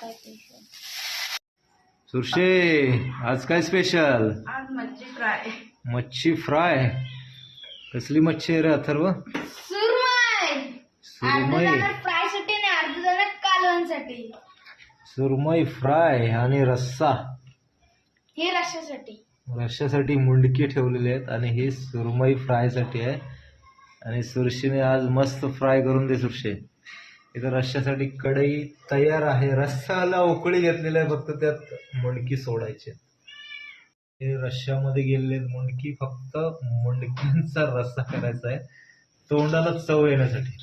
काय स्पेशल सुरशे आज काय स्पेशल आज मच्छी फ्राय मच्छी फ्राय कसली मच्छी आहे रे अथर्व? सुरमई! सुरमई. फ्रायसाठी आणि अर्ध जण कालवणसाठी. सुरमई फ्राय आणि रस्सा. हे रश्यासाठी. रश्श्यासाठी मुंडकी ठेवलेले आहेत आणि हे सुरमई फ्रायसाठी आहे. आणि सुरशीने आज मस्त फ्राय करून दे सुरशे. इथं रश्श्यासाठी कढई तयार आहे. रस्साला उकळी घेतलेली आहे फक्त त्यात मुंडकी सोडायची. हे रश्श्यामध्ये गेलेले आहेत मुंडकी फक्त मुंडक्यांचा रस्सा करायचा आहे. तोंडाला चव येण्यासाठी.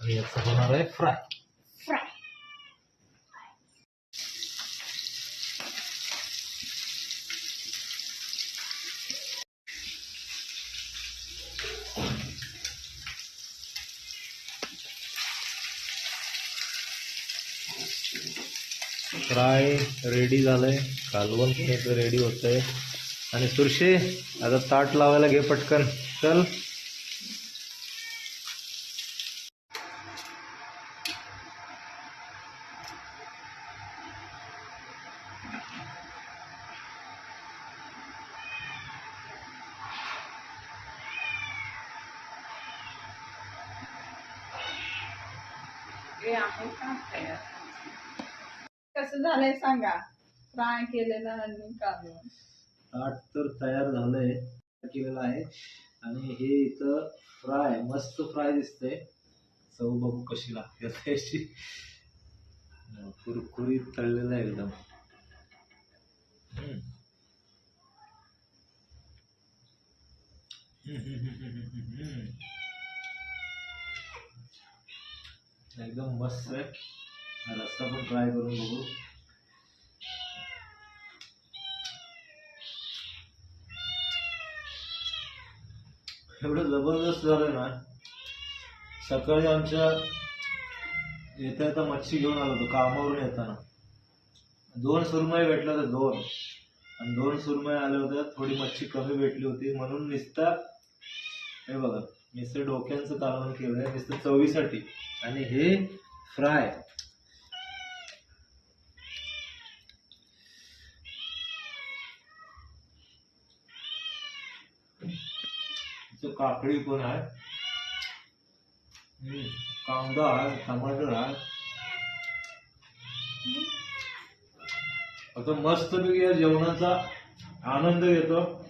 आणि याचं होणार आहे फ्राय फ्राय रेडी झालंय. कालवण पण इथं रेडी आहे आणि सुरशे आता ताट लावायला घे पटकन. चल. कसं झालंय सांगा. फ्राय केलेलं आणि कालवण ताट तर तयार झालंय केलेलं आहे. आणि हे इथं फ्राय मस्त फ्राय दिसतंय. चव बघू कशी लागते आता याची. कुरकुरीत तळलेलं आहे एकदम. हम्म. हम्म, हम्म, हम्म, हम्म, हम्म, हम्म. एकदम मस्त आहे. रस्ता पण ट्राय करून बघू. एवढं जबरदस्त झालं ना सकाळी आमच्या येता येता मच्छी घेऊन आलो होतो कामावरून येताना. दोन सुरमई भेटल्या होत्या दोन. आणि दोन सुरमई आल्या होत्या थोडी मच्छी कमी भेटली होती. म्हणून निस्ता हे बघा नुसतं डोक्यांचं कालवण आहे नुसतं चवीसाठी. आणि हे फ्राय. काकडी पण आहे. कांदा आहे टमाटर आहे. आता मस्तपैकी या जेवणाचा आनंद घेतो.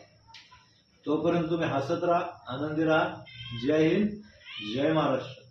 तोपर्यंत तुम्ही हसत राहा आनंदी राहा. जय हिंद जय महाराष्ट्र.